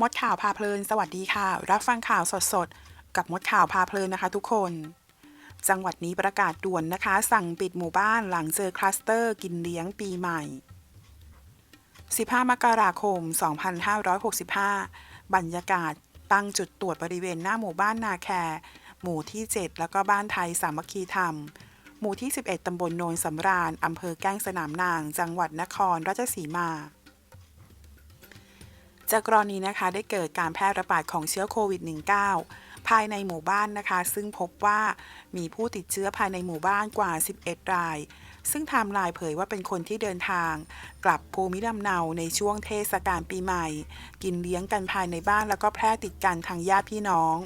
มดข่าวพาเพลิน สวัสดีค่ะ รับฟังข่าวสดๆ กับมดข่าวพาเพลินนะคะทุกคน จังหวัดนี้ประกาศด่วนนะคะ สั่งปิดหมู่บ้านหลังเจอคลัสเตอร์กินเลี้ยงปีใหม่ 15 มกราคม 2565 บรรยากาศตั้งจุดตรวจบริเวณหน้าหมู่บ้านนาแค หมู่ที่ 7 แล้วก็บ้านไทยสามัคคีธรรม หมู่ที่ 11 ตำบลโนนสำราญอำเภอแก้งสนามนาง จังหวัดนครราชสีมา จากกรณีนะคะได้เกิดการแพร่ระบาดของเชื้อโควิด -19 ภายในหมู่บ้านนะคะ ซึ่งพบว่ามีผู้ติดเชื้อภายในหมู่บ้านกว่า 11 ราย ซึ่งไทม์ไลน์เผยว่าเป็นคนที่เดินทาง กลับภูมิลำเนาในช่วงเทศกาลปีใหม่ กินเลี้ยงกันภายในบ้านแล้วก็แพร่ติดกันทางญาติพี่น้อง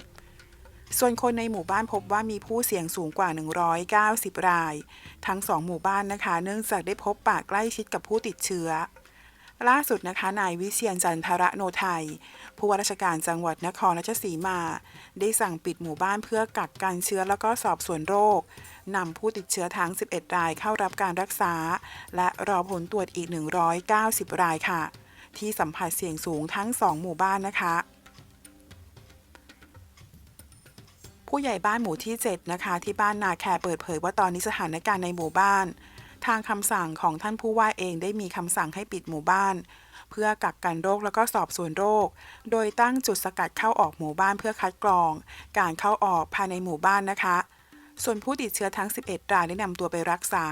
ส่วนคนในหมู่บ้านพบว่ามีผู้เสี่ยงสูงกว่า 190 ราย ทั้งสองหมู่บ้านนะคะ เนื่องจากได้พบปะใกล้ชิดกับผู้ติดเชื้อ ล่าสุดนะคะ นายวิเชียนจันทระโนไทย ผู้ว่าราชการจังหวัดนครราชสีมา ได้สั่งปิดหมู่บ้านเพื่อกักกันเชื้อแล้วก็สอบสวนโรคนำผู้ติดเชื้อทั้ง 11 รายเข้ารับการรักษา และรอผลตรวจอีก 190 รายค่ะ ที่สัมผัสเสี่ยงสูงทั้ง 2 หมู่บ้านนะคะผู้ใหญ่บ้านหมู่ที่ 7 นะคะ ที่บ้านนาแคเปิดเผยว่าตอนนี้สถานการณ์ในหมู่บ้าน ทางคำสั่งของท่านผู้ว่าเองได้มีคำสั่งให้ปิดหมู่บ้าน เพื่อกักกันโรคแล้วก็สอบสวนโรค โดยตั้งจุดสกัดเข้าออกหมู่บ้านเพื่อคัดกรอง การเข้าออกภายในหมู่บ้านนะคะ ส่วนผู้ติดเชื้อทั้ง 11 รายได้นำตัวไปรักษา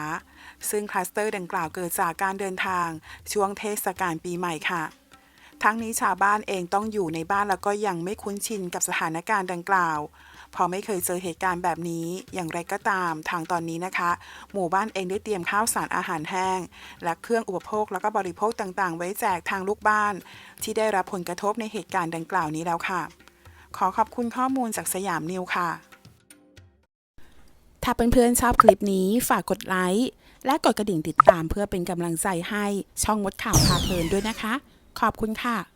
ซึ่งคลัสเตอร์ดังกล่าวเกิดจากการเดินทาง ช่วงเทศกาลปีใหม่ค่ะทั้งนี้ชาวบ้านเองต้องอยู่ในบ้านแล้วก็ยังไม่คุ้นชินกับสถานการณ์ดังกล่าว พอไม่เคยเจอเหตุการณ์แบบนี้อย่างไรก็ตามทางตอนนี้นะคะ หมู่บ้านเองได้เตรียมข้าวสารอาหารแห้ง และเครื่องอุปโภคแล้วก็บริโภคต่างๆ ไว้แจกทางลูกบ้าน ที่ได้รับผลกระทบในเหตุการณ์ดังกล่าวนี้แล้วค่ะ ขอขอบคุณข้อมูลจากสยามนิวค่ะ ถ้าเพื่อนๆชอบคลิปนี้ฝากกดไลค์และกดกระดิ่งติดตามเพื่อเป็นกำลังใจให้ช่องมดข่าวพาเพลินด้วยนะคะ ขอบคุณค่ะ